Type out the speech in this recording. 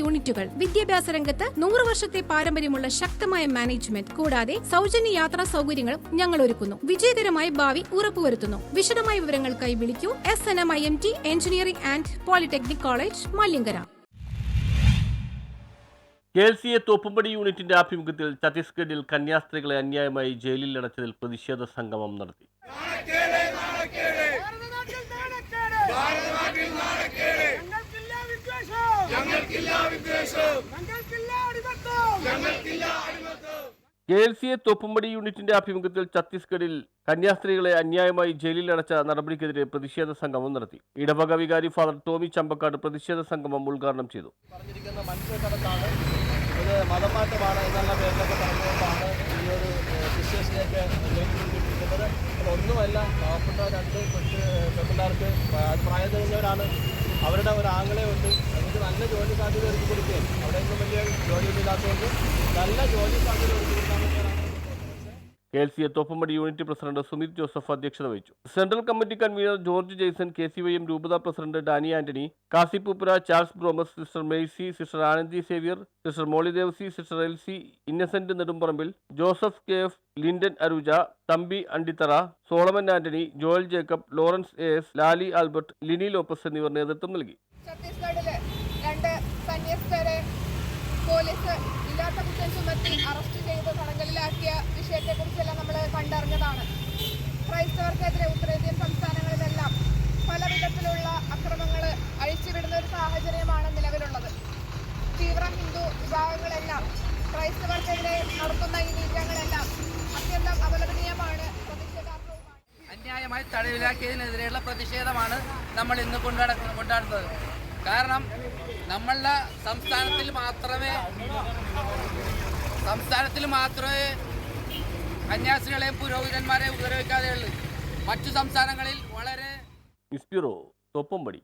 യൂണിറ്റുകൾ. വിദ്യാഭ്യാസ രംഗത്ത് നൂറ് വർഷത്തെ പാരമ്പര്യമുള്ള ശക്തമായ മാനേജ്മെന്റ്. കൂടാതെ സൗജന്യ യാത്രാ സൗകര്യങ്ങളും ഞങ്ങൾ ഒരുക്കുന്നു വിജയകരമായ ഭാവി ഉറപ്പുവരുത്തുന്നു. വിശദമായ വിവരങ്ങൾക്കായി വിളിക്കൂ. S N M I M T engineering and polytechnic college Malyankara. K L C A Thoppumpady യൂണിറ്റിന്റെ ആഭിമുഖ്യത്തിൽ ഛത്തീസ്ഗഡിൽ കന്യാസ്ത്രീകളെ അന്യായമായി ജയിലിൽ അടച്ചതിൽ പ്രതിഷേധ സംഗമം നടത്തി. K L C A Thoppumpady യൂണിറ്റിന്റെ ആഭിമുഖ്യത്തിൽ ഛത്തീസ്ഗഡിൽ കന്യാസ്ത്രീകളെ അന്യായമായി ജയിലിൽ അടച്ച നടപടിക്കെതിരെ പ്രതിഷേധ സംഗമം നടത്തി. ഇടവക വികാരി ഫാദർ ടോമി ചമ്പക്കാട് പ്രതിഷേധ സംഗമം ഉദ്ഘാടനം ചെയ്തു. ഇത് മതമാറ്റമാണ് ഈ ഒരു പാവപ്പെട്ട രണ്ട് കൊച്ചു പെൺപിള്ളേർക്ക് പ്രായ- അവരുടെ ഒരു ഉണ്ട്. നമുക്ക് നല്ല ജോലി സാധ്യത ഒരുക്കി കൊടുക്കുകയും അവിടെ അവിടെയൊന്നും വലിയ ജോലിയൊന്നും ഇല്ലാത്തതുകൊണ്ട് നല്ല ജോലി സാധ്യത ഒരുക്കി കൊടുക്കാൻ വേണ്ടിയാണ് K L C A Thoppumpady unit president Sumith Joseph അധ്യക്ഷത വഹിച്ചു. Central committee convener George Jaison K C Y M രൂപത president Dani Antony Kasippoopura Charles Bromas sister Maisy sister Anandi Xavier sister Molly Devasi sister Elsy Innocent Nedumparambil Joseph K F Linden Aruja Thampi Anditthara Solomon Antony Joel Jacob Lawrence A S Lali Albert Lini Lopez എന്നിവർ നേതൃത്വം നൽകി. ഛത്തീസ്ഗഡിലെ രണ്ട് സന്യസ്തരെ police ഇല്ലാത്ത കുറ്റം ചുമത്തി arrest ചെയ്ത് തടങ്കലിലാക്കിയ വിഷയത്തെക്കുറിച്ചെല്ലാം നമ്മൾ കണ്ടറിഞ്ഞതാണ്. ക്രൈസ്തവർക്കെതിരെ ഉത്തരേന്ത്യൻ സംസ്ഥാനങ്ങളിലെല്ലാം പല വിധത്തിലുള്ള അക്രമങ്ങൾ അഴിച്ചുവിടുന്ന ഒരു സാഹചര്യമാണ് നിലവിലുള്ളത്. തീവ്ര ഹിന്ദു വിഭാഗങ്ങളെല്ലാം ക്രൈസ്തവർക്കെതിരെ നടത്തുന്ന ഈ നീക്കങ്ങളെല്ലാം അത്യന്തം അപലപനീയമാണ്. അന്യായമായി തടവിലാക്കിയതിനെതിരെയുള്ള പ്രതിഷേധമാണ് നമ്മൾ ഇന്ന് കൊണ്ടാട കൊണ്ടാടുന്നത്. കാരണം നമ്മളുടെ സംസ്ഥാനത്തിൽ മാത്രമേ സംസ്ഥാനത്തിൽ മാത്രമേ കന്യാസ്ത്രീകളെയും പുരോഹിതന്മാരെയും ഉപദ്രവിക്കാതെയുള്ളൂ. മറ്റു സംസ്ഥാനങ്ങളിൽ വളരെ ഇസ്പിറോ തോപ്പുംപടി.